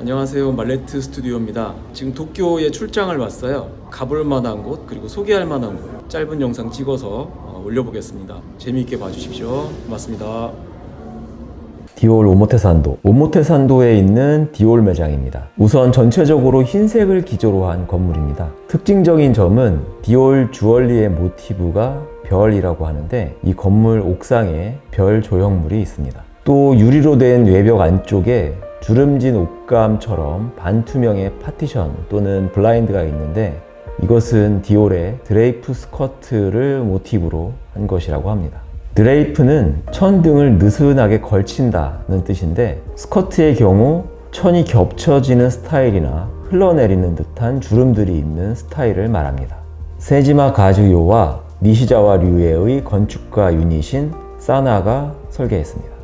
안녕하세요 말레트 스튜디오입니다 지금 도쿄에 출장을 왔어요 가볼 만한 곳 그리고 소개할 만한 곳 짧은 영상 찍어서 어, 올려보겠습니다 재미있게 봐주십시오 고맙습니다 디올 오모테산도. 오모테산도에 있는 디올 매장입니다. 우선 전체적으로 흰색을 기조로 한 건물입니다. 특징적인 점은 디올 주얼리의 모티브가 별이라고 하는데 이 건물 옥상에 별 조형물이 있습니다. 또 유리로 된 외벽 안쪽에 주름진 옷감처럼 반투명의 파티션 또는 블라인드가 있는데 이것은 디올의 드레이프 스커트를 모티브로 한 것이라고 합니다. 드레이프는 천 등을 느슨하게 걸친다는 뜻인데 스커트의 경우 천이 겹쳐지는 스타일이나 흘러내리는 듯한 주름들이 있는 스타일을 말합니다. 세지마 가즈요와 니시자와 류에의 건축가 유닛인 사나가 설계했습니다.